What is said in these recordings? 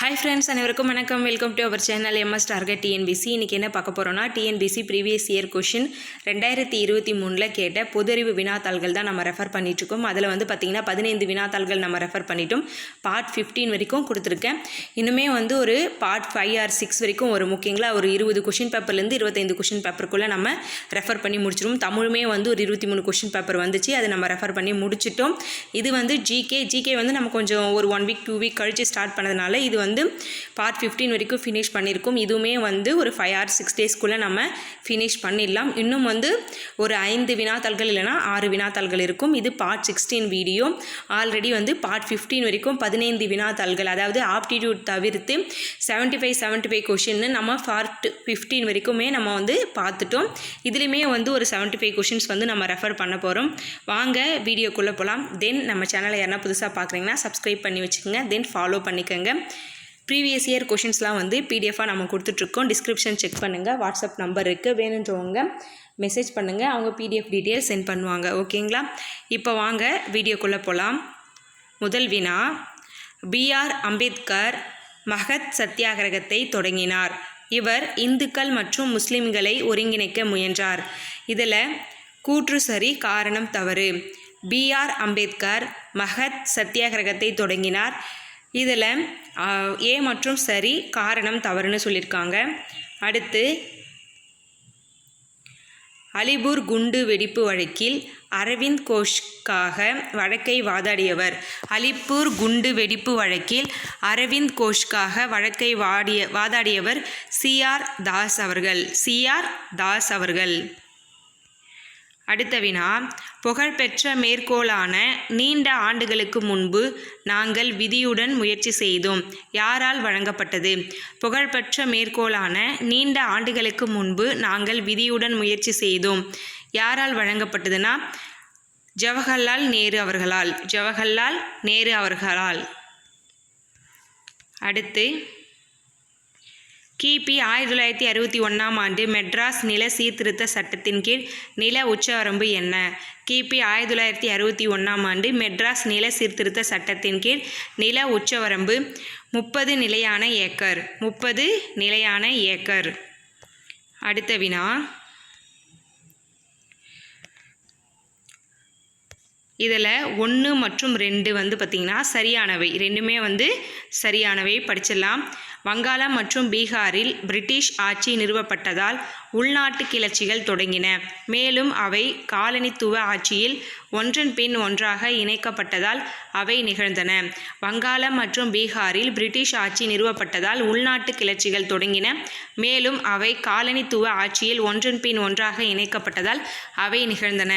Hi friends அனைவருக்கும் வணக்கம். Welcome to our channel MS target TNPSC இன்றைக்கி என்ன பார்க்க போகிறோம்னா டிஎன்பிசி ப்ரீவியஸ் இயர் கொஷின் ரெண்டாயிரத்தி இருபத்தி மூணில் கேட்ட பொதறிவு வினாத்தாள்கள் தான் நம்ம ரெஃபர் பண்ணிகிட்ருக்கோம் அதில் வந்து பார்த்திங்கன்னா பதினைந்து வினாத்தாள்கள் நம்ம ரெஃபர் பண்ணிட்டோம். பார்ட் ஃபிஃப்டீன் வரைக்கும் கொடுத்துருக்கேன். இன்னுமே வந்து ஒரு பார்ட் ஃபைவ் ஆர் சிக்ஸ் வரைக்கும் ஒரு முக்கியங்களா ஒரு இருபது கொஷின் பேப்பர்லேருந்து இருபத்தைந்து கொஷின் பேப்பருக்குள்ளே நம்ம ரெஃபர் பண்ணி முடிச்சிருவோம். தமிழுமே வந்து ஒரு இருபத்தி மூணு கொஷின் பேப்பர் வந்துச்சு. அதை நம்ம ரெஃபர் பண்ணி முடிச்சிட்டோம். இது வந்து ஜிகே ஜிகே வந்து நம்ம கொஞ்சம் ஒரு ஒன் வீக் டூ வீக் கழித்து ஸ்டார்ட் பண்ணதுனால இது வந்து வந்து பார்ட் ஃபிஃப்டீன் வரைக்கும் ஃபினிஷ் பண்ணியிருக்கோம் இதுவுமே வந்து ஒரு ஃபைவ் ஆர் சிக்ஸ் டேஸ்க்குள்ளே நம்ம ஃபினிஷ் பண்ணிடலாம். இன்னும் வந்து ஒரு ஐந்து வினாத்தாள்கள் இல்லைனா ஆறு வினாத்தாள்கள் இருக்கும். இது பார்ட் சிக்ஸ்டீன் வீடியோ ஆல்ரெடி வந்து பார்ட் ஃபிஃப்டீன் வரைக்கும் பதினைந்து வினாத்தாள்கள் அதாவது ஆப்டிடியூட் தவிர்த்து செவன்ட்டி ஃபைவ் செவன்ட்டி ஃபைவ் கொஷின்னு நம்ம பார்ட் ஃபிஃப்டீன் வரைக்குமே நம்ம வந்து பார்த்துட்டோம். இதுலேயுமே வந்து ஒரு செவன்ட்டி ஃபைவ் கொஷின்ஸ் வந்து நம்ம ரெஃபர் பண்ண போகிறோம் வாங்க வீடியோக்குள்ளே போகலாம் தென் நம்ம சேனலை யாரா புதுசாக பார்க்குறீங்கன்னா சப்ஸ்கிரைப் பண்ணி வச்சுக்கோங்க. தென் ஃபாலோ பண்ணிக்கோங்க. ப்ரீவியஸ் இயர் கொஷின்ஸ்லாம் வந்து பிடிஎஃபாக நம்ம கொடுத்துட்ருக்கோம். டிஸ்கிரிப்ஷன் செக் பண்ணுங்கள் வாட்ஸ்அப் நம்பர் இருக்குது வேணுன்றவங்க மெசேஜ் பண்ணுங்கள் அவங்க பிடிஎஃப் டீட்டெயில் சென்ட் பண்ணுவாங்க. ஓகேங்களா இப்போ வாங்க வீடியோக்குள்ளே போகலாம் முதல் வினா பிஆர் அம்பேத்கர் மகத் சத்தியாகிரகத்தை தொடங்கினார். இவர் இந்துக்கள் மற்றும் முஸ்லிம்களை ஒருங்கிணைக்க முயன்றார். இதில் கூற்று சரி காரணம் தவறு. பிஆர் அம்பேத்கர் மகத் சத்தியாகிரகத்தை தொடங்கினார். இதில் ஏ மற்றும் சரி காரணம் தவறுன்னு சொல்லியிருக்காங்க. அடுத்து அலிபூர் குண்டு வெடிப்பு வழக்கில் அரவிந்த் கோஷ்காக வழக்கை வாதாடியவர். அலிப்பூர் குண்டு வெடிப்பு வழக்கில் அரவிந்த் கோஷ்காக வழக்கை வாடிய வாதாடியவர் சிஆர் தாஸ் அவர்கள். சிஆர் தாஸ் அவர்கள். அடுத்த வினா புகழ்பெற்ற மேற்கோளான நீண்ட ஆண்டுகளுக்கு முன்பு நாங்கள் விதியுடன் முயற்சி செய்தோம். யாரால் வழங்கப்பட்டது? புகழ்பெற்ற மேற்கோளான நீண்ட ஆண்டுகளுக்கு முன்பு நாங்கள் விதியுடன் முயற்சி செய்தோம். யாரால் வழங்கப்பட்டதுன்னா ஜவஹர்லால் நேரு அவர்களால். ஜவஹர்லால் நேரு அவர்களால். அடுத்து கிபி ஆயிரத்தி தொள்ளாயிரத்தி அறுபத்தி ஒன்றாம் ஆண்டு மெட்ராஸ் நில சீர்திருத்த சட்டத்தின் கீழ் நில உச்சவரம்பு என்ன? கிபி ஆயிரத்தி தொள்ளாயிரத்தி அறுபத்தி ஒன்றாம் ஆண்டு மெட்ராஸ் நில சீர்திருத்த சட்டத்தின் கீழ் நில உச்சவரம்பு முப்பது நிலையான ஏக்கர் முப்பது நிலையான ஏக்கர். அடுத்த வினா. இதில் ஒன்று மற்றும் ரெண்டு வந்து பார்த்திங்கன்னா சரியானவை. ரெண்டுமே வந்து சரியானவை. படிச்சிடலாம். வங்காளம் மற்றும் பீகாரில் பிரிட்டிஷ் ஆட்சி நிறுவப்பட்டதால் உள்நாட்டு கிளர்ச்சிகள் தொடங்கின. மேலும் அவை காலனித்துவ ஆட்சியில் ஒன்றன் பின் ஒன்றாக இணைக்கப்பட்டதால் அவை நிகழ்ந்தன. வங்காளம் மற்றும் பீகாரில் பிரிட்டிஷ் ஆட்சி நிறுவப்பட்டதால் உள்நாட்டு கிளர்ச்சிகள் தொடங்கின. மேலும் அவை காலனித்துவ ஆட்சியில் ஒன்றன் பின் ஒன்றாக இணைக்கப்பட்டதால் அவை நிகழ்ந்தன.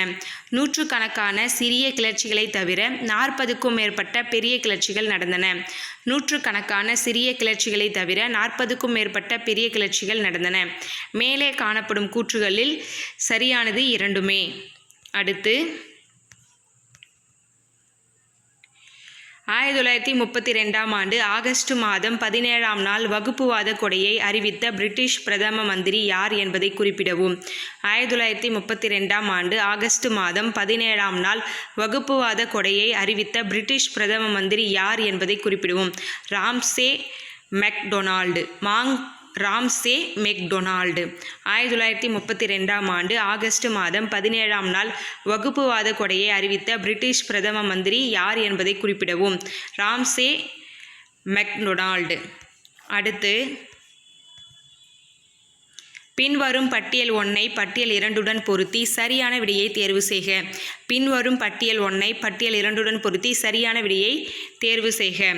நூற்றுக்கணக்கான சிறிய கிளர்ச்சிகளை தவிர நாற்பதுக்கும் மேற்பட்ட பெரிய கிளர்ச்சிகள் நடந்தன. நூற்றுக்கணக்கான சிறிய கிளர்ச்சிகளை தவிர நாற்பதுக்கும் மேற்பட்ட பெரிய கிளர்ச்சிகள் நடந்தன. மேலே காணப்படும் கூற்றுகளில் சரியானது இரண்டுமே. அடுத்து ஆயிரத்தி தொள்ளாயிரத்தி முப்பத்தி ரெண்டாம் ஆண்டு ஆகஸ்ட் மாதம் பதினேழாம் நாள் வகுப்புவாத கொடையை அறிவித்த பிரிட்டிஷ் பிரதம மந்திரி யார் என்பதை குறிப்பிடவும். ஆயிரத்தி தொள்ளாயிரத்தி முப்பத்தி ரெண்டாம் ஆண்டு ஆகஸ்ட் மாதம் பதினேழாம் நாள் வகுப்புவாத கொடையை அறிவித்த பிரிட்டிஷ் பிரதம மந்திரி யார் என்பதை குறிப்பிடவும். Ramsay MacDonald. மாங் ராம்சே மெக்டொனால்டு. ஆயிரத்தி தொள்ளாயிரத்தி முப்பத்தி ரெண்டாம் ஆண்டு ஆகஸ்ட் மாதம் பதினேழாம் நாள் வகுப்புவாத கொடையை அறிவித்த பிரிட்டிஷ் பிரதம மந்திரி யார் என்பதை குறிப்பிடவும். Ramsay MacDonald. அடுத்து பின்வரும் பட்டியல் ஒன்றை பட்டியல் இரண்டுடன் பொருத்தி சரியான விடையை தேர்வு செய்க. பின்வரும் பட்டியல் ஒன்றை பட்டியல் இரண்டுடன் பொருத்தி சரியான விடையை தேர்வு செய்க.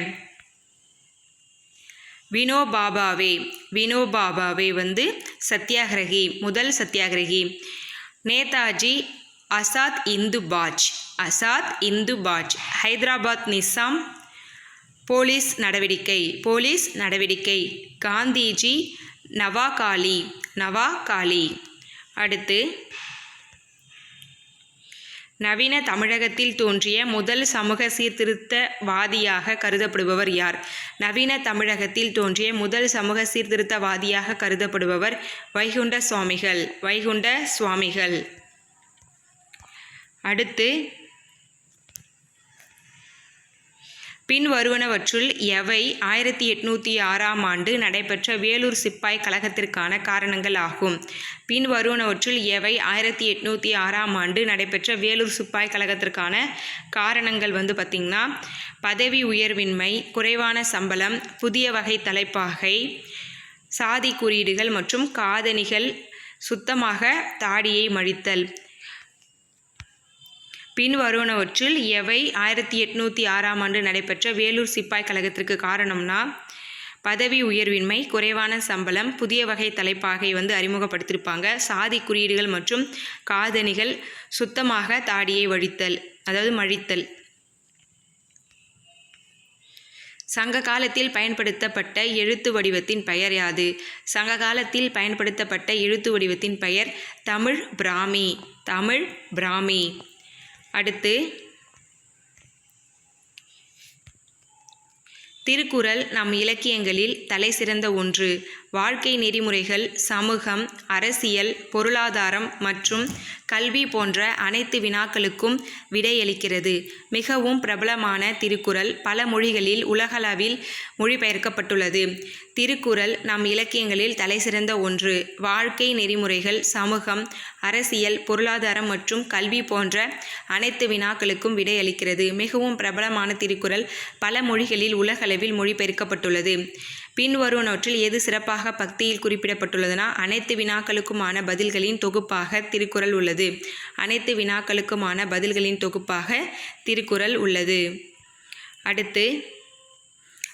வினோபாபாவே வினோபாபாவே வந்து சத்தியாகிரகி முதல் சத்தியாகிரகி நேதாஜி அசாத் இந்து பாஜ் அசாத் இந்து பாஜ் ஹைதராபாத் நிசாம் போலீஸ் நடவடிக்கை போலீஸ் நடவடிக்கை. காந்திஜி நவாகாலி நவாகாலி. அடுத்து நவீன தமிழகத்தில் தோன்றிய முதல் சமூக சீர்திருத்தவாதியாக கருதப்படுபவர் யார்? நவீன தமிழகத்தில் தோன்றிய முதல் சமூக சீர்திருத்தவாதியாக கருதப்படுபவர் வைகுண்ட சுவாமிகள் வைகுண்ட சுவாமிகள் அடுத்து பின் வருவனவற்றுள் எவை ஆயிரத்தி எட்நூற்றி ஆறாம் ஆண்டு நடைபெற்ற வேலூர் சிப்பாய் கழகத்திற்கான காரணங்கள் ஆகும். பின் வருவனவற்றுள் எவை ஆயிரத்தி எட்நூற்றி ஆறாம் ஆண்டு நடைபெற்ற வேலூர் சிப்பாய் கழகத்திற்கான காரணங்கள் வந்து பார்த்திங்கன்னா பதவி உயர்வின்மை குறைவான சம்பளம் புதிய வகை தலைப்பாகை சாதி குறியீடுகள் மற்றும் காதணிகள் சுத்தமாக தாடியை மழித்தல் பின்வருவனவற்றில் எவை ஆயிரத்தி எட்நூற்றி ஆறாம் ஆண்டு நடைபெற்ற வேலூர் சிப்பாய் கழகத்திற்கு காரணம்னா பதவி உயர்வின்மை குறைவான சம்பளம் புதிய வகை தலைப்பாகை வந்து அறிமுகப்படுத்தியிருப்பாங்க. சாதி குறியீடுகள் மற்றும் காதணிகள் சுத்தமாக தாடியை வழித்தல் அதாவது மழித்தல். சங்க காலத்தில் பயன்படுத்தப்பட்ட எழுத்து வடிவத்தின் பெயர் யாது? சங்க காலத்தில் பயன்படுத்தப்பட்ட எழுத்து வடிவத்தின் பெயர் தமிழ் பிராமி தமிழ் பிராமி. அடுத்து திருக்குறள் நம் இலக்கியங்களில் தலை சிறந்த ஒன்று. வாழ்க்கை நெறிமுறைகள் சமூகம் அரசியல் பொருளாதாரம் மற்றும் கல்வி போன்ற அனைத்து வினாக்களுக்கும் விடையளிக்கிறது. மிகவும் பிரபலமான திருக்குறள் பல மொழிகளில் உலகளவில் மொழிபெயர்க்கப்பட்டுள்ளது. திருக்குறள் நம் இலக்கியங்களில் தலைசிறந்த ஒன்று. வாழ்க்கை நெறிமுறைகள் சமூகம் அரசியல் பொருளாதாரம் மற்றும் கல்வி போன்ற அனைத்து வினாக்களுக்கும் விடையளிக்கிறது. மிகவும் பிரபலமான திருக்குறள் பல மொழிகளில் உலகளவில் மொழிபெயர்க்கப்பட்டுள்ளது. பின்வருவனவற்றில் எது சிறப்பாக பக்தியில் குறிப்பிடப்பட்டுள்ளதுனா அனைத்து வினாக்களுக்குமான பதில்களின் தொகுப்பாக திருக்குறள் உள்ளது. அனைத்து வினாக்களுக்குமான பதில்களின் தொகுப்பாக திருக்குறள் உள்ளது. அடுத்து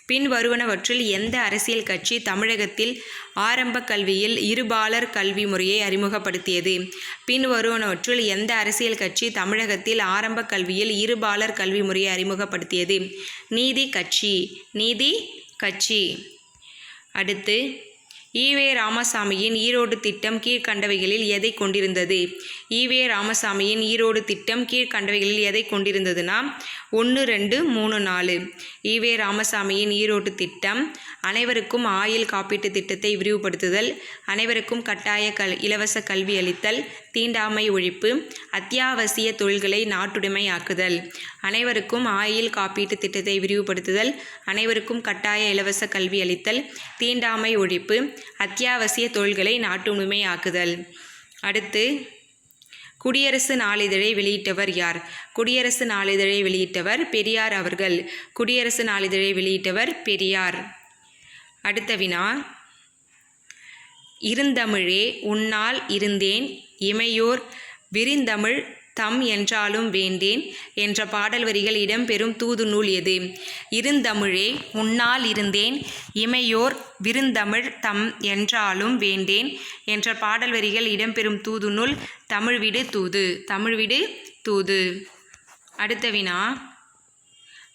பின்வருவனவற்றில் எந்த அரசியல் கட்சி தமிழகத்தில் ஆரம்ப கல்வியில் இருபாலர் கல்வி முறையை அறிமுகப்படுத்தியது? பின்வருவனவற்றில் எந்த அரசியல் கட்சி தமிழகத்தில் ஆரம்ப கல்வியில் இருபாலர் கல்வி முறையை அறிமுகப்படுத்தியது? நீதி கட்சி. நீதி கட்சி. அடுத்து ஈவே ராமசாமியின் ஈரோடு திட்டம் கீழ்கண்டவைகளில் எதை கொண்டிருந்தது? ஈவே ராமசாமியின் ஈரோடு திட்டம் கீழ்கண்டவைகளில் எதை கொண்டிருந்ததுன்னா ஒன்று ரெண்டு மூணு நாலு. ஈவே ராமசாமியின் ஈரோடு திட்டம் அனைவருக்கும் ஆயுள் காப்பீட்டு திட்டத்தை விரிவுபடுத்துதல் அனைவருக்கும் கட்டாய கல் இலவச கல்வி அளித்தல் தீண்டாமை ஒழிப்பு அத்தியாவசிய தொழில்களை நாட்டுடைமையாக்குதல். அனைவருக்கும் ஆயுள் காப்பீட்டு திட்டத்தை விரிவுபடுத்துதல் அனைவருக்கும் கட்டாய இலவச கல்வி அளித்தல் தீண்டாமை ஒழிப்பு அத்தியாவசிய தொழில்களை நாட்டுடைமையாக்குதல். அடுத்து குடியரசு நாளிதழை வெளியிட்டவர் யார்? குடியரசு நாளிதழை வெளியிட்டவர் பெரியார் அவர்கள். குடியரசு நாளிதழை வெளியிட்டவர் பெரியார். அடுத்த வினா. இருந்தமிழே உன்னால் இருந்தேன் இமையோர் விரிந்தமிழ் தம் என்றாலும் வேண்டேன் என்ற பாடல் வரிகள் இடம்பெறும் தூது நூல் எது இருந்தமிழே உன்னால் இருந்தேன். இமையோர் விருந்தமிழ் தம் என்றாலும் வேண்டேன் என்ற பாடல் வரிகள் இடம்பெறும் தூது நூல் தமிழ்விடு தூது தமிழ்விடு தூது. அடுத்த வினா.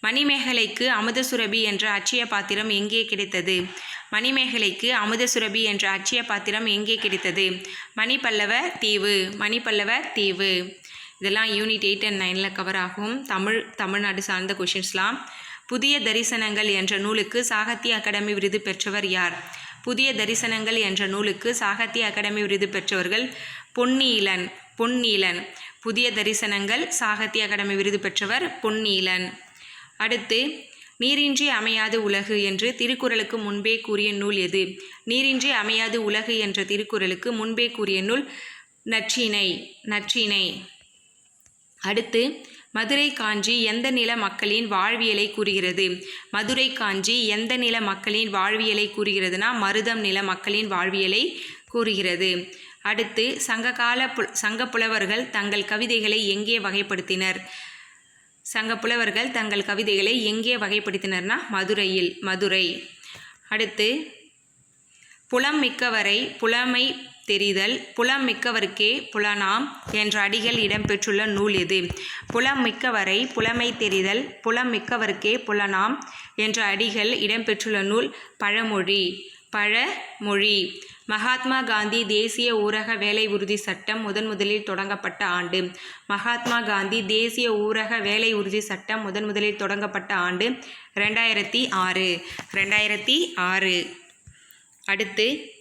மணிமேகலைக்கு அமுதசுரபி என்ற அச்சிய பாத்திரம் எங்கே கிடைத்தது? மணிமேகலைக்கு அமுதசுரபி என்ற அச்சிய பாத்திரம் எங்கே கிடைத்தது? மணிப்பல்லவ தீவு மணிப்பல்லவ தீவு. இதெல்லாம் யூனிட் எயிட் அண்ட் நைனில் கவர் ஆகும். தமிழ் தமிழ்நாடு சார்ந்த கொஷின்ஸ்லாம் புதிய தரிசனங்கள் என்ற நூலுக்கு சாகித்ய அகாடமி விருது பெற்றவர் யார்? புதிய தரிசனங்கள் என்ற நூலுக்கு சாகித்ய அகாடமி விருது பெற்றவர்கள் பொன்னீலன் பொன்னீலன் புதிய தரிசனங்கள் சாகித்ய அகாடமி விருது பெற்றவர் பொன்னீலன் அடுத்து நீரின்றி அமையாது உலகு என்று திருக்குறளுக்கு முன்பே கூறிய நூல் எது? நீரின்றி அமையாது உலகு என்ற திருக்குறளுக்கு முன்பே கூறிய நூல் நற்றினை நற்றினை. அடுத்து மதுரை காஞ்சி எந்த நில மக்களின் வாழ்வியலை கூறுகிறது? மதுரை காஞ்சி எந்த நில மக்களின் வாழ்வியலை கூறுகிறதுனா மருதம் நில மக்களின் வாழ்வியலை கூறுகிறது. அடுத்து சங்ககால பு சங்க புலவர்கள் தங்கள் கவிதைகளை எங்கே வகைப்படுத்தினர்? சங்க புலவர்கள் தங்கள் கவிதைகளை எங்கே வகைப்படுத்தினர்னா மதுரையில் மதுரை. அடுத்து புலம் மிக்கவரை புலமை தெரிதல் புலம் மிக்கவர்க்கே புலனாம் என்ற அடிகள் இடம்பெற்றுள்ள நூல் இது புலம் மிக்கவரை புலமை தெரிதல் புலம் மிக்கவர்க்கே புலனாம் என்ற அடிகள் இடம்பெற்றுள்ள நூல் பழமொழி. பழமொழி. மகாத்மா காந்தி தேசிய ஊரக வேலை உறுதி சட்டம் முதன் முதலில் தொடங்கப்பட்ட ஆண்டு. மகாத்மா காந்தி தேசிய ஊரக வேலை உறுதி சட்டம் முதன் முதலில் தொடங்கப்பட்ட ஆண்டு ரெண்டாயிரத்தி ஆறு. ரெண்டாயிரத்தி ஆறு. அடுத்து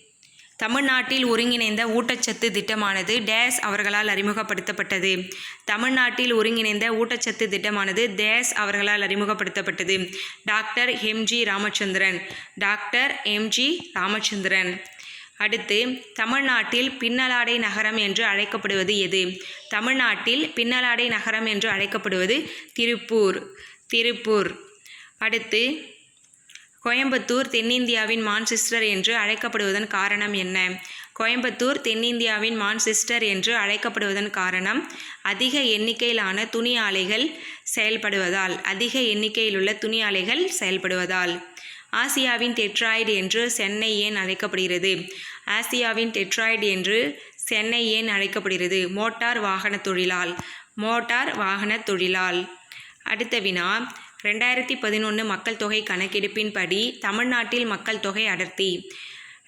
தமிழ்நாட்டில் ஒருங்கிணைந்த ஊட்டச்சத்து திட்டமானது டேஸ் அவர்களால் அறிமுகப்படுத்தப்பட்டது. தமிழ்நாட்டில் ஒருங்கிணைந்த ஊட்டச்சத்து திட்டமானது டேஸ் அவர்களால் அறிமுகப்படுத்தப்பட்டது. Doctor MG Ramachandran doctor MG Ramachandran. அடுத்து தமிழ்நாட்டில் பின்னலாடை நகரம் என்று அழைக்கப்படுவது எது? தமிழ்நாட்டில் பின்னலாடை நகரம் என்று அழைக்கப்படுவது திருப்பூர். திருப்பூர். அடுத்து கோயம்புத்தூர் தென்னிந்தியாவின் மான்செஸ்டர் என்று அழைக்கப்படுவதன் காரணம் என்ன? கோயம்புத்தூர் தென்னிந்தியாவின் மான்செஸ்டர் என்று அழைக்கப்படுவதன் காரணம் அதிக எண்ணிக்கையிலான துணி ஆலைகள் செயல்படுவதால் அதிக எண்ணிக்கையிலுள்ள துணி ஆலைகள் செயல்படுவதால். ஆசியாவின் டெட்ராய்டு என்று சென்னை ஏன் அழைக்கப்படுகிறது? ஆசியாவின் டெட்ராய்டு என்று சென்னை ஏன் அழைக்கப்படுகிறது? மோட்டார் வாகன தொழிலால் மோட்டார் வாகன தொழிலால். அடுத்த வினா ரெண்டாயிரத்தி பதினொன்று மக்கள் தொகை கணக்கெடுப்பின்படி தமிழ்நாட்டில் மக்கள் தொகை அடர்த்தி.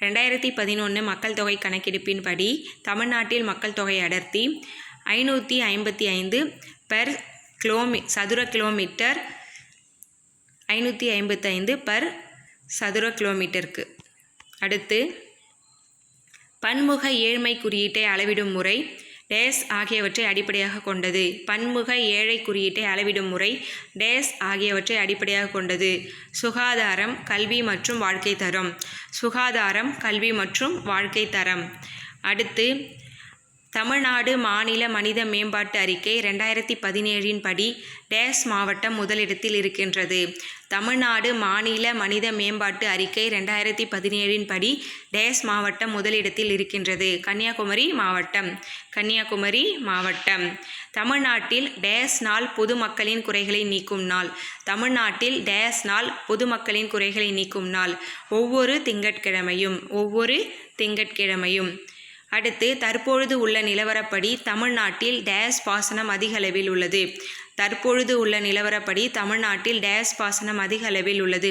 ரெண்டாயிரத்தி பதினொன்று மக்கள் தொகை கணக்கெடுப்பின்படி தமிழ்நாட்டில் மக்கள் தொகை அடர்த்தி. ஐநூற்றி ஐம்பத்தி ஐந்து பெர் கிலோமீ சதுர கிலோமீட்டர் ஐநூற்றி ஐம்பத்தைந்து பர் சதுர கிலோமீட்டருக்கு அடுத்து பன்முக ஏழ்மை குறியீட்டை அளவிடும் முறை. டேஸ் ஆகியவற்றை அடிப்படையாக கொண்டது. பன்முக ஏழை குறியீட்டை அளவிடும் முறை டேஸ் ஆகியவற்றை அடிப்படையாக கொண்டது. சுகாதாரம் கல்வி மற்றும் வாழ்க்கை தரம். சுகாதாரம் கல்வி மற்றும் வாழ்க்கை தரம். அடுத்து தமிழ்நாடு மாநில மனித மேம்பாட்டு அறிக்கை ரெண்டாயிரத்தி பதினேழின் படி டேஸ் மாவட்டம் முதலிடத்தில் இருக்கின்றது. தமிழ்நாடு மாநில மனித மேம்பாட்டு அறிக்கை ரெண்டாயிரத்தி பதினேழின் படி டேஸ் மாவட்டம் முதலிடத்தில் இருக்கின்றது. கன்னியாகுமரி மாவட்டம். கன்னியாகுமரி மாவட்டம். தமிழ்நாட்டில் டேஸ் நாள் பொதுமக்களின் குறைகளை நீக்கும் நாள். தமிழ்நாட்டில் டேஸ் நாள் பொதுமக்களின் குறைகளை நீக்கும் நாள். ஒவ்வொரு திங்கட்கிழமையும் ஒவ்வொரு திங்கட்கிழமையும். அடுத்து தற்பொழுது உள்ள நிலவரப்படி தமிழ்நாட்டில் டேஸ் பாசனம் அதிகளவில் உள்ளது. தற்பொழுது உள்ள நிலவரப்படி தமிழ்நாட்டில் டேஸ் பாசனம் அதிக அளவில் உள்ளது.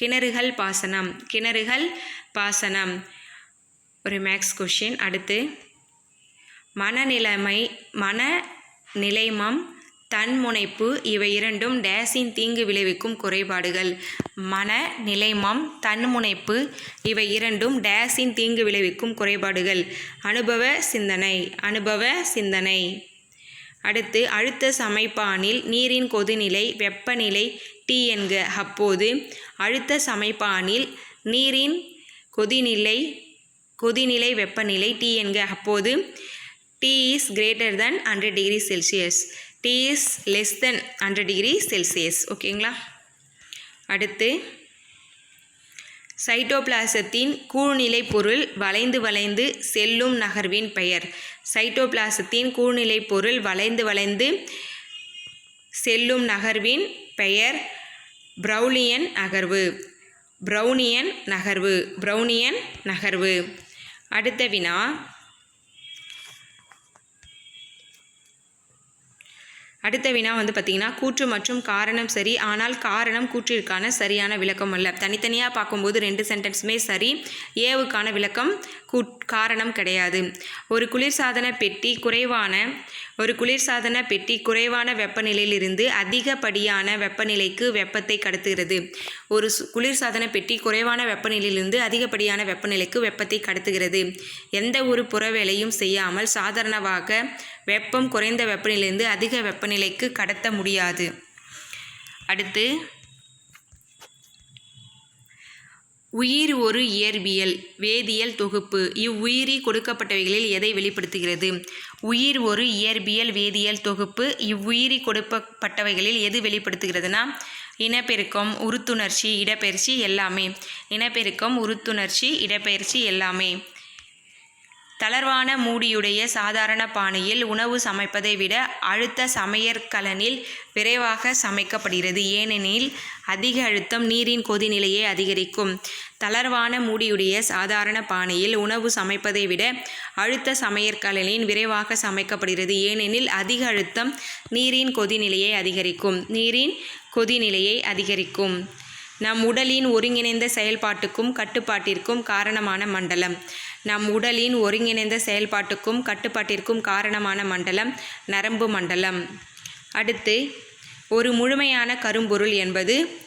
கிணறுகள் பாசனம் கிணறுகள் பாசனம். ஒரு மேக்ஸ் கொஷின் அடுத்து மனநிலைமை மன நிலைமம் தன்முனைப்பு இவை இரண்டும் டேஸின் தீங்கு விளைவிக்கும் குறைபாடுகள். மன நிலைமம் தன்முனைப்பு இவை இரண்டும் டேஸின் தீங்கு விளைவிக்கும் குறைபாடுகள். அனுபவ சிந்தனை அனுபவ சிந்தனை. அடுத்து அழுத்த சமைப்பானில் நீரின் கொதிநிலை வெப்பநிலை டி என்க. அப்போது அழுத்த சமைப்பானில் நீரின் கொதிநிலை கொதிநிலை வெப்பநிலை டி என்க. அப்போது T is greater than hundred degree Celsius T is less than hundred degree Celsius ஓகேங்களா அடுத்து சைட்டோபிளாசத்தின் கூழ்நிலை பொருள் வளைந்து வளைந்து செல்லும் நகர்வின் பெயர். சைட்டோபிளாசத்தின் கூழ்நிலை பொருள் வளைந்து வளைந்து செல்லும் நகர்வின் பெயர் ப்ரௌலியன் நகர்வு. ப்ரௌனியன் நகர்வு. ப்ரௌனியன் நகர்வு. அடுத்த வினா. அடுத்த வினா வந்து பார்த்திங்கன்னா கூற்று மற்றும் காரணம் சரி ஆனால் காரணம் கூற்றிற்கான சரியான விளக்கம் அல்ல. தனித்தனியாக பார்க்கும்போது ரெண்டு சென்டென்ஸுமே சரி ஏவுக்கான விளக்கம் கூ காரணம் கிடையாது. ஒரு குளிர்சாதன பெட்டி குறைவான ஒரு குளிர்சாதன பெட்டி குறைவான வெப்பநிலையிலிருந்து அதிகப்படியான வெப்பநிலைக்கு வெப்பத்தை கடத்துகிறது. ஒரு குளிர்சாதன பெட்டி குறைவான வெப்பநிலையிலிருந்து அதிகப்படியான வெப்பநிலைக்கு வெப்பத்தை கடத்துகிறது. எந்த ஒரு புற வேலையும் செய்யாமல் சாதாரணமாக வெப்பம் குறைந்த வெப்பநிலையிலிருந்து அதிக வெப்பநிலைக்கு கடத்த முடியாது. அடுத்து உயிர் ஒரு இயற்பியல் வேதியியல் தொகுப்பு. இவ்வுயிரி கொடுக்கப்பட்டவைகளில் எதை வெளிப்படுத்துகிறது? உயிர் ஒரு இயற்பியல் வேதியியல் தொகுப்பு. இவ்வுயிரி கொடுக்கப்பட்டவைகளில் எது வெளிப்படுத்துகிறதுனா இனப்பெருக்கம் உருத்துணர்ச்சி இடப்பெயர்ச்சி எல்லாமே. இனப்பெருக்கம் உருத்துணர்ச்சி இடப்பெயர்ச்சி எல்லாமே. தளர்வான மூடியுடைய சாதாரண பானையில் உணவு சமைப்பதை விட அழுத்த சமையற்கலனில் விரைவாக சமைக்கப்படுகிறது. ஏனெனில் அதிக அழுத்தம் நீரின் கொதிநிலையை அதிகரிக்கும். தளர்வான மூடியுடைய சாதாரண பானையில் உணவு சமைப்பதை விட அழுத்த சமையற்கலனில் விரைவாக சமைக்கப்படுகிறது. ஏனெனில் அதிக அழுத்தம் நீரின் கொதிநிலையை அதிகரிக்கும். நீரின் கொதிநிலையை அதிகரிக்கும். நம் உடலின் ஒருங்கிணைந்த செயல்பாட்டுக்கும் கட்டுப்பாட்டிற்கும் காரணமான மண்டலம். நம் உடலின் ஒருங்கிணைந்த செயல்பாட்டுக்கும் கட்டுப்பாட்டிற்கும் காரணமான மண்டலம் நரம்பு மண்டலம். அடுத்து ஒரு முழுமையான கரும்பொருள் என்பது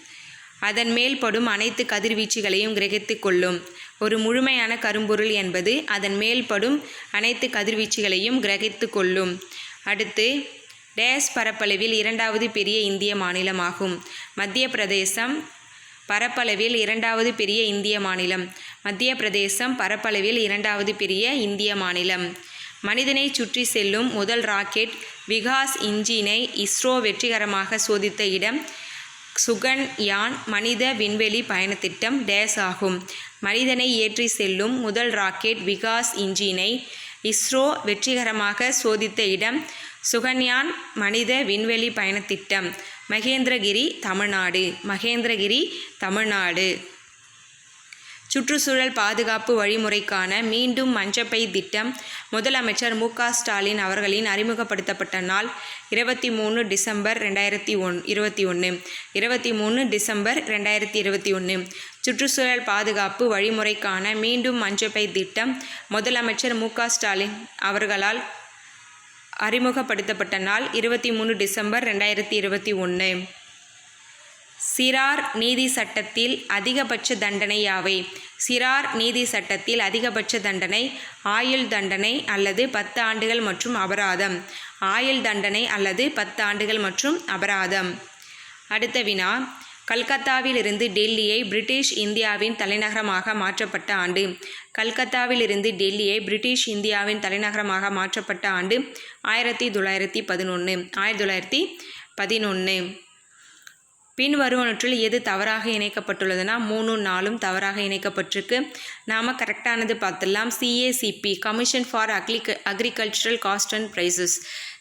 அதன் மேல் படும் அனைத்து கதிர்வீச்சுகளையும் கிரகித்து கொள்ளும். ஒரு முழுமையான கரும்பொருள் என்பது அதன் மேல் படும் அனைத்து கதிர்வீச்சுகளையும் கிரகித்து கொள்ளும். அடுத்து டேஸ் பரப்பளவில் இரண்டாவது பெரிய இந்திய மாநிலமாகும். மத்திய பிரதேசம் பரப்பளவில் இரண்டாவது பெரிய இந்திய மாநிலம். மத்திய பிரதேசம் பரப்பளவில் இரண்டாவது பெரிய இந்திய மாநிலம். மனிதனை சுற்றி செல்லும் முதல் ராக்கெட் விகாஸ் இன்ஜினை இஸ்ரோ வெற்றிகரமாக சோதித்த இடம் சுகன்யான் மனித விண்வெளி பயணத்திட்டம் டேஸ் ஆகும். மனிதனை ஏற்றி செல்லும் முதல் ராக்கெட் விகாஸ் இன்ஜினை இஸ்ரோ வெற்றிகரமாக சோதித்த இடம் சுகன்யான் மனித விண்வெளி பயணத்திட்டம். மகேந்திரகிரி தமிழ்நாடு. மகேந்திரகிரி தமிழ்நாடு. சுற்றுச்சூழல் பாதுகாப்பு வழிமுறைக்கான மீண்டும் மஞ்சப்பை திட்டம் முதலமைச்சர் மு ஸ்டாலின் அவர்களின் அறிமுகப்படுத்தப்பட்ட நாள் இருபத்தி மூணு டிசம்பர் ரெண்டாயிரத்தி ஒன் இருபத்தி ஒன்று. இருபத்தி மூணு டிசம்பர் ரெண்டாயிரத்தி இருபத்தி ஒன்று. சுற்றுச்சூழல் பாதுகாப்பு வழிமுறைக்கான மீண்டும் மஞ்சப்பை திட்டம் முதலமைச்சர் மு ஸ்டாலின் அவர்களால் அறிமுகப்படுத்தப்பட்ட நாள் இருபத்தி மூணு டிசம்பர் ரெண்டாயிரத்தி இருபத்தி ஒன்று. சிறார் நீதி சட்டத்தில் அதிகபட்ச தண்டனை யாவை? சிறார் நீதி சட்டத்தில் அதிகபட்ச தண்டனை ஆயுள் தண்டனை அல்லது பத்து ஆண்டுகள் மற்றும் அபராதம். ஆயுள் தண்டனை அல்லது பத்து ஆண்டுகள் மற்றும் அபராதம். அடுத்த வினா. கல்கத்தாவிலிருந்து டெல்லியை பிரிட்டிஷ் இந்தியாவின் தலைநகரமாக மாற்றப்பட்ட ஆண்டு. கல்கத்தாவிலிருந்து டெல்லியை பிரிட்டிஷ் இந்தியாவின் தலைநகரமாக மாற்றப்பட்ட ஆண்டு ஆயிரத்தி தொள்ளாயிரத்தி பதினொன்று ஆயிரத்தி தொள்ளாயிரத்தி பதினொன்று பின் வருவனற்றில் எது தவறாக இணைக்கப்பட்டுள்ளதுன்னா மூணும் நாலும் தவறாக இணைக்கப்பட்டிருக்கு. நாம் கரெக்டானது பார்த்துடலாம். CACP commission for agric agricultural cost and prices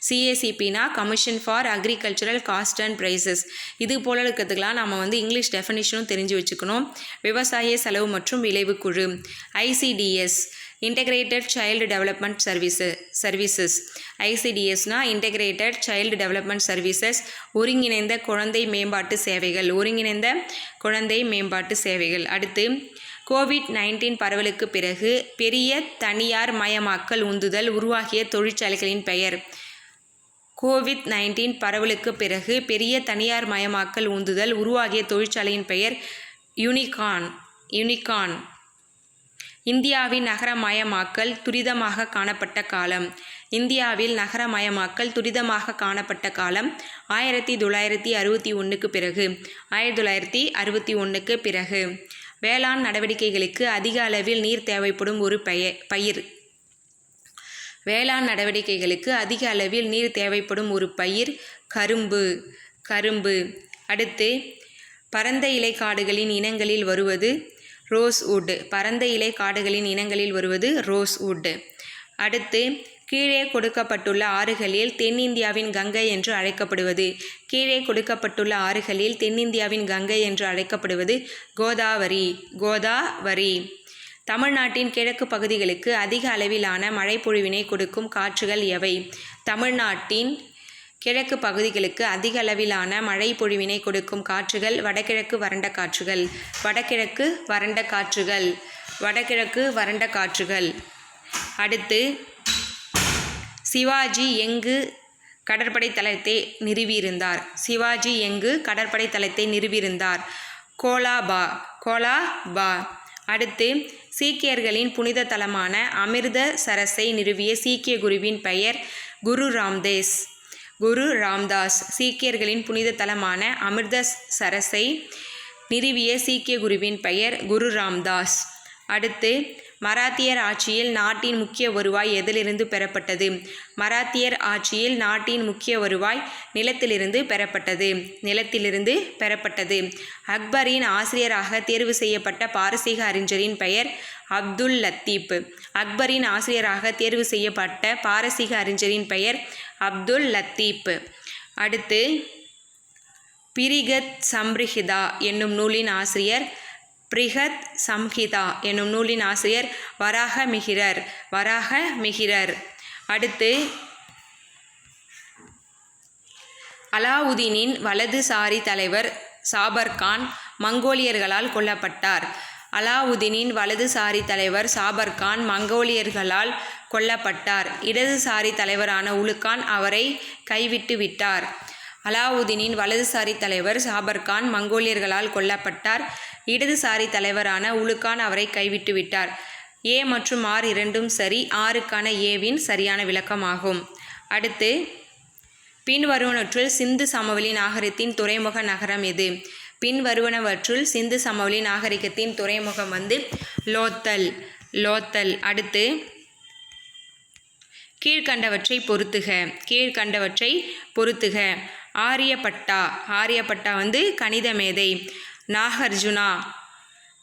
சிஏசிபினா commission for agricultural cost and prices இது போல இருக்கிறதுக்கெலாம் நம்ம வந்து இங்கிலீஷ் டெஃபினிஷனும் தெரிஞ்சு வச்சுக்கணும். விவசாய செலவு மற்றும் விளைவு குழு. ICDS integrated child development service services ஐசிடிஎஸ்னா integrated child development services ஒருங்கிணைந்த குழந்தை மேம்பாட்டு சேவைகள் ஒருங்கிணைந்த குழந்தை மேம்பாட்டு சேவைகள். அடுத்து கோவிட் நைன்டீன் பரவலுக்கு பிறகு பெரிய தனியார் மயமாக்கல் உந்துதல் உருவாகிய தொழிற்சாலைகளின் பெயர். கோவிட் நைன்டீன் பரவலுக்கு பிறகு பெரிய தனியார் மயமாக்கல் உந்துதல் உருவாகிய தொழிற்சாலையின் பெயர் யூனிகான் யூனிகான் இந்தியாவின் நகரமயமாக்கல் துரிதமாக காணப்பட்ட காலம். இந்தியாவில் நகரமயமாக்கல் துரிதமாக காணப்பட்ட காலம் ஆயிரத்தி தொள்ளாயிரத்தி அறுபத்தி ஒன்றுக்கு பிறகு. ஆயிரத்தி தொள்ளாயிரத்தி அறுபத்தி ஒன்றுக்கு பிறகு. வேளாண் நடவடிக்கைகளுக்கு அதிக அளவில் நீர் தேவைப்படும் ஒரு பெய பயிர். வேளாண் நடவடிக்கைகளுக்கு அதிக அளவில் நீர் தேவைப்படும் ஒரு பயிர் கரும்பு. கரும்பு. அடுத்து பரந்த இலை காடுகளின் இனங்களில் வருவது ரோஸ் வுட் பரந்த இலை காடுகளின் இனங்களில் வருவது ரோஸ் வுட் அடுத்து கீழே கொடுக்கப்பட்டுள்ள ஆறுகளில் தென்னிந்தியாவின் கங்கை என்று அழைக்கப்படுவது. கீழே கொடுக்கப்பட்டுள்ள ஆறுகளில் தென்னிந்தியாவின் கங்கை என்று அழைக்கப்படுவது கோதாவரி கோதாவரி. தமிழ்நாட்டின் கிழக்கு பகுதிகளுக்கு அதிக அளவிலான மழைப்பொழிவினை கொடுக்கும் காற்றுகள் எவை? தமிழ்நாட்டின் கிழக்கு பகுதிகளுக்கு அதிக அளவிலான மழை பொழிவினை கொடுக்கும் காற்றுகள் வடகிழக்கு வறண்ட காற்றுகள் வடகிழக்கு வறண்ட காற்றுகள் வடகிழக்கு வறண்ட காற்றுகள். அடுத்து சிவாஜி எங்கு கடற்படை தளத்தை நிறுவியிருந்தார்? சிவாஜி எங்கு கடற்படை தளத்தை நிறுவியிருந்தார்? கோலாபா கோலாபா. அடுத்து சீக்கியர்களின் புனித தலமான அமிர்த சரஸை நிறுவிய சீக்கிய குருவின் பெயர் குரு ராம்தேஸ். குரு ராம்தாஸ் சீக்கியர்களின் புனித தலமான அமிர்த சரஸை நிறுவிய சீக்கிய குருவின் பெயர் குரு ராம்தாஸ். அடுத்து மராத்தியர் ஆட்சியில் நாட்டின் முக்கிய வருவாய் எதிலிருந்து பெறப்பட்டது? மராத்தியர் ஆட்சியில் நாட்டின் முக்கிய வருவாய் நிலத்திலிருந்து பெறப்பட்டது. நிலத்திலிருந்து பெறப்பட்டது. அக்பரின் ஆசிரியராக தேர்வு செய்யப்பட்ட பாரசீக அறிஞரின் பெயர் அப்துல் லத்தீப். அக்பரின் ஆசிரியராக தேர்வு செய்யப்பட்ட பாரசீக அறிஞரின் பெயர் அப்துல் லத்தீப். அடுத்து பிரிகத் சம்ரிஹிதா என்னும் நூலின் ஆசிரியர் பிரிகத் சம்ஹிதா எனும் நூலின் ஆசிரியர் வராக மிகிரர் வராக மிகிரர். அடுத்து அலாவுதீனின் வலதுசாரி தலைவர் சாபர்கான் மங்கோலியர்களால் கொல்லப்பட்டார். அலாவுதீனின் வலதுசாரி தலைவர் சாபர்கான் மங்கோலியர்களால் கொல்லப்பட்டார். இடதுசாரி தலைவரான உலுக்கான் அவரை கைவிட்டு விட்டார். அலாவுதீனின் வலதுசாரி தலைவர் சாபர்கான் மங்கோலியர்களால் கொல்லப்பட்டார். இடதுசாரி தலைவரான உலுக்கான் அவரை கைவிட்டு விட்டார் ஏ மற்றும் ஆர் இரண்டும் சரி ஆறுக்கான ஏவின் சரியான விளக்கமாகும். அடுத்து பின்வருவனற்றுள் சிந்து சமவெளி நாகரிகத்தின் துறைமுக நகரம் எது? பின்வருவனவற்றுள் சிந்து சமவெளி நாகரிகத்தின் துறைமுகம் வந்து லோத்தல் லோத்தல். அடுத்து கீழ்கண்டவற்றை பொருத்துக கீழ்கண்டவற்றை பொருத்துக ஆரியப்பட்டா ஆரியப்பட்டா வந்து கணித மேதை. நாகார்ஜுனா.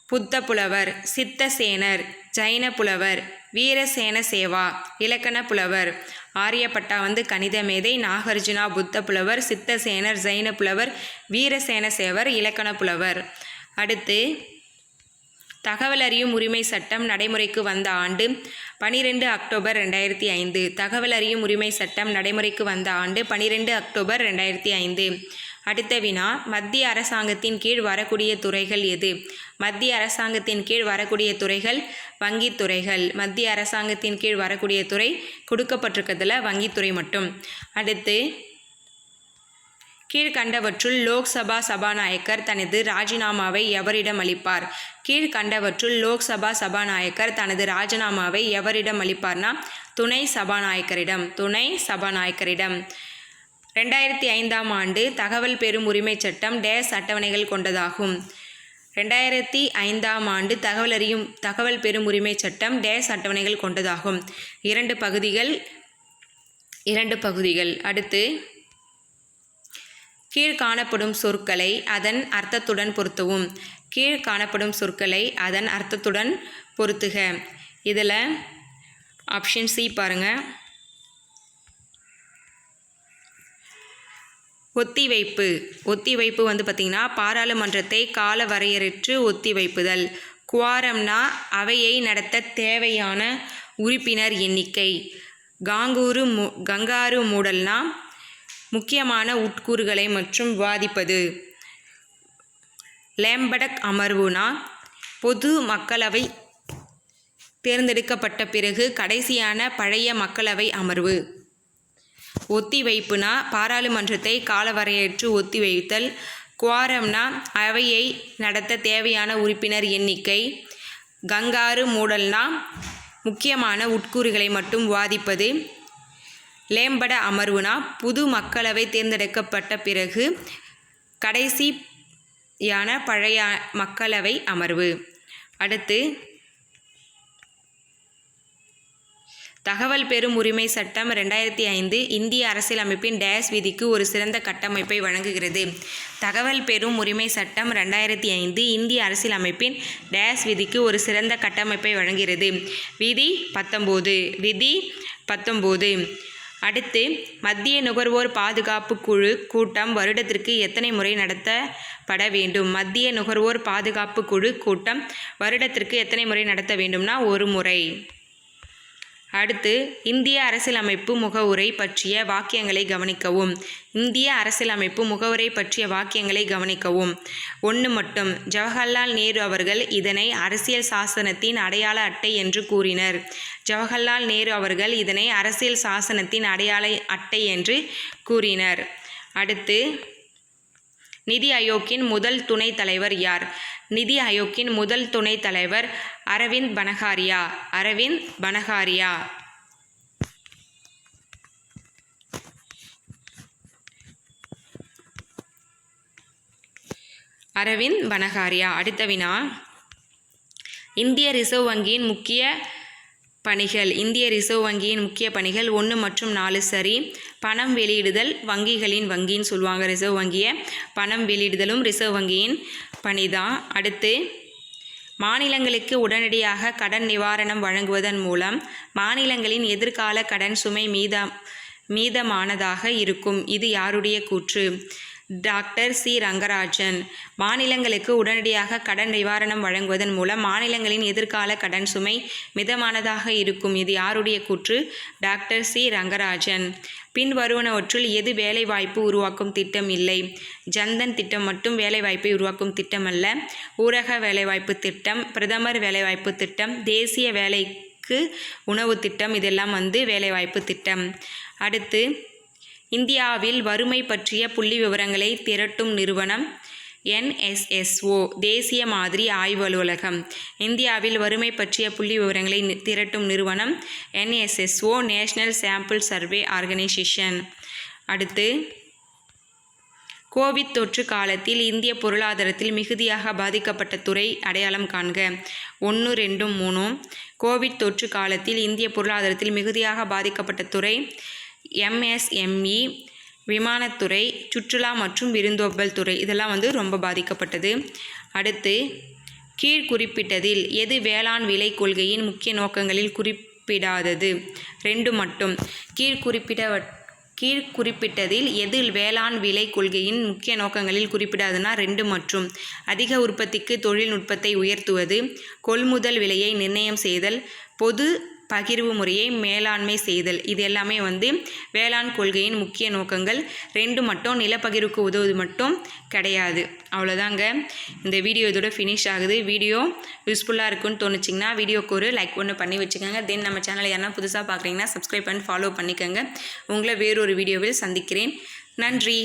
புத்த புலவர் சித்தசேனர் ஜைன புலவர் வீரசேன சேவா இலக்கண புலவர் ஆரியப்பட்டா வந்து கணித மேதை நாகார்ஜுனா புத்த புலவர் சித்தசேனர் ஜைன புலவர் வீரசேன சேவர் இலக்கண புலவர் அடுத்து தகவல் அறியும் உரிமை சட்டம் நடைமுறைக்கு வந்த ஆண்டு பனிரெண்டு அக்டோபர் ரெண்டாயிரத்தி ஐந்து. தகவல் அறியும் உரிமை சட்டம் நடைமுறைக்கு வந்த ஆண்டு பனிரெண்டு அக்டோபர் ரெண்டாயிரத்தி ஐந்து. அடுத்த வினா மத்திய அரசாங்கத்தின் கீழ் வரக்கூடிய துறைகள் எது? மத்திய அரசாங்கத்தின் கீழ் வரக்கூடிய துறைகள் வங்கித்துறைகள் மத்திய அரசாங்கத்தின் கீழ் வரக்கூடிய துறை கொடுக்கப்பட்டிருக்கிறதுல வங்கித்துறை மட்டும். அடுத்து கீழ்கண்டவற்றுள் லோக்சபா சபாநாயகர் தனது ராஜினாமாவை எவரிடம் அளிப்பார்? கீழ்கண்டவற்றுள் லோக்சபா சபாநாயகர் தனது ராஜினாமாவை எவரிடம் அளிப்பார்னா துணை சபாநாயகரிடம். துணை சபாநாயகரிடம். ரெண்டாயிரத்தி ஐந்தாம் ஆண்டு தகவல் பெறும் உரிமைச் சட்டம் டேஸ் அட்டவணைகள் கொண்டதாகும். ரெண்டாயிரத்தி ஐந்தாம் ஆண்டு தகவல் அறியும் தகவல் பெறும் உரிமைச் சட்டம் டேஸ் அட்டவணைகள் கொண்டதாகும். இரண்டு பகுதிகள் இரண்டு பகுதிகள். அடுத்து கீழ் காணப்படும் சொற்களை அதன் அர்த்தத்துடன் பொருத்தவும். கீழ் காணப்படும் சொற்களை அதன் அர்த்தத்துடன் பொருத்துக. இதில் ஆப்ஷன் சி பாருங்கள் ஒத்திவைப்பு. ஒத்திவைப்பு வந்து பார்த்திங்கன்னா பாராளுமன்றத்தை கால வரையறைற்று ஒத்திவைப்புதல். குவாரம்னா அவையை நடத்த தேவையான உறுப்பினர் எண்ணிக்கை. காங்கூரு மூ கங்காரு மூடல்னா முக்கியமான உட்கூறுகளை மற்றும் விவாதிப்பது லேம்படக் அமர்வுனா பொது மக்களவை தேர்ந்தெடுக்கப்பட்ட பிறகு கடைசியான பழைய மக்களவை அமர்வு. ஒத்திவைப்புனா பாராளுமன்றத்தை காலவரையற்று ஒத்திவைத்தல். குவாரம்னா அவையை நடத்த தேவையான உறுப்பினர் எண்ணிக்கை. கங்காரு மூடல்னா முக்கியமான உட்கூறுகளை மட்டும் வாதிப்பது. லேம்பட அமர்வுனா புது மக்களவை தேர்ந்தெடுக்கப்பட்ட பிறகு கடைசியான பழைய மக்களவை அமர்வு. அடுத்து தகவல் பெறும் உரிமை சட்டம் ரெண்டாயிரத்தி ஐந்து இந்திய அரசியலமைப்பின் டேஸ் விதிக்கு ஒரு சிறந்த கட்டமைப்பை வழங்குகிறது. தகவல் பெறும் உரிமை சட்டம் ரெண்டாயிரத்தி ஐந்து இந்திய அரசியலமைப்பின் டேஸ் விதிக்கு ஒரு சிறந்த கட்டமைப்பை வழங்குகிறது. விதி பத்தொம்போது விதி பத்தொம்போது. அடுத்து மத்திய நுகர்வோர் பாதுகாப்பு குழு கூட்டம் வருடத்திற்கு எத்தனை முறை நடத்தப்பட வேண்டும்? மத்திய நுகர்வோர் பாதுகாப்பு குழு கூட்டம் வருடத்திற்கு எத்தனை முறை நடத்த வேண்டும்னா ஒரு முறை. அடுத்து இந்திய அரசியலமைப்பு முகவுரை பற்றிய வாக்கியங்களை கவனிக்கவும். இந்திய அரசியலமைப்பு முகவுரை பற்றிய வாக்கியங்களை கவனிக்கவும். ஒன்று மட்டும் ஜவஹர்லால் நேரு அவர்கள் இதனை அரசியல் சாசனத்தின் அடையாள அட்டை என்று கூறினர். ஜவஹர்லால் நேரு அவர்கள் இதனை அரசியல் சாசனத்தின் அடையாள அட்டை என்று கூறினர். அடுத்து நிதி ஆயோக்கின் முதல் துணைத் தலைவர் யார்? நிதி ஆயோக்கின் முதல் துணைத் தலைவர் அரவிந்த் பனகாரியா. அரவிந்த் பனகாரியா. அரவிந்த் பனகாரியா. அடுத்த வினா. இந்திய ரிசர்வ் வங்கியின் முக்கிய பணிகள். இந்திய ரிசர்வ் வங்கியின் முக்கிய பணிகள் ஒன்று மற்றும் நாலு சரி. பணம் வெளியிடுதல் வங்கிகளின் வங்கின்னு சொல்லுவாங்க ரிசர்வ் வங்கியை. பணம் வெளியிடுதலும் ரிசர்வ் வங்கியின் பணி தான் அடுத்து மாநிலங்களுக்கு உடனடியாக கடன் நிவாரணம் வழங்குவதன் மூலம் மாநிலங்களின் எதிர்கால கடன் சுமை மீதம் மீதமானதாக இருக்கும். இது யாருடைய கூற்று? Doctor C. ரங்கராஜன். மாநிலங்களுக்கு உடனடியாக கடன் நிவாரணம் வழங்குவதன் மூலம் மாநிலங்களின் எதிர்கால கடன் சுமை மிதமானதாக இருக்கும். இது யாருடைய கூற்று? Doctor C. ரங்கராஜன். பின்வருவனவற்றுள் எது வேலைவாய்ப்பு உருவாக்கும் திட்டம் இல்லை. ஜன்தன் திட்டம் மட்டும் வேலைவாய்ப்பை உருவாக்கும் திட்டம் அல்ல ஊரக வேலைவாய்ப்பு திட்டம் பிரதமர் வேலைவாய்ப்பு திட்டம் தேசிய வேலைக்கு உணவு திட்டம் இதெல்லாம் வந்து வேலைவாய்ப்பு திட்டம். அடுத்து இந்தியாவில் வறுமை பற்றிய புள்ளி விவரங்களை திரட்டும் நிறுவனம் என்எஸ்எஸ்ஓ தேசிய மாதிரி ஆய்வு அலுவலகம் இந்தியாவில் வறுமை பற்றிய புள்ளி விவரங்களை நி- திரட்டும் நிறுவனம் NSSO national sample survey organisation. அடுத்து கோவிட் தொற்று காலத்தில் இந்திய பொருளாதாரத்தில் மிகுதியாக பாதிக்கப்பட்ட துறை அடையாளம் காண்க. ஒன்று ரெண்டும் மூணும். கோவிட் தொற்று காலத்தில் இந்திய பொருளாதாரத்தில் மிகுதியாக பாதிக்கப்பட்ட துறை எம்எஸ்எம்இ விமானத்துறை சுற்றுலா மற்றும் விருந்தோம்பல் துறை இதெல்லாம் வந்து ரொம்ப பாதிக்கப்பட்டது. அடுத்து கீழ் குறிப்பிட்டதில் எது வேளாண் விலை கொள்கையின் முக்கிய நோக்கங்களில் குறிப்பிடாதது? ரெண்டு மட்டும். கீழ் குறிப்பிட கீழ் குறிப்பிட்டதில் எது வேளாண் விலை கொள்கையின் முக்கிய நோக்கங்களில் குறிப்பிடாதுன்னா ரெண்டு மற்றும். அதிக உற்பத்திக்கு தொழில்நுட்பத்தை உயர்த்துவது கொள்முதல் விலையை நிர்ணயம் செய்தல் பொது பகிர்வு முறையை மேலாண்மை செய்தல். இது எல்லாமே வந்து வேளாண் கொள்கையின் முக்கிய நோக்கங்கள். ரெண்டு மட்டும் நிலப்பகிர்வுக்கு உதவுவது மட்டும் கிடையாது. அவ்வளோதாங்க இந்த வீடியோ இதோட ஃபினிஷ் ஆகுது. வீடியோ யூஸ்ஃபுல்லாக இருக்குன்னு தோணுச்சிங்கன்னா வீடியோக்கு ஒரு லைக் ஒன்று பண்ணி வச்சுக்கோங்க. தென் நம்ம சேனலை யாரா புதுசாக பார்க்குறீங்கன்னா சப்ஸ்கிரைப் பண்ணி ஃபாலோ பண்ணிக்கோங்க. உங்களை வேறொரு வீடியோவில் சந்திக்கிறேன். நன்றி.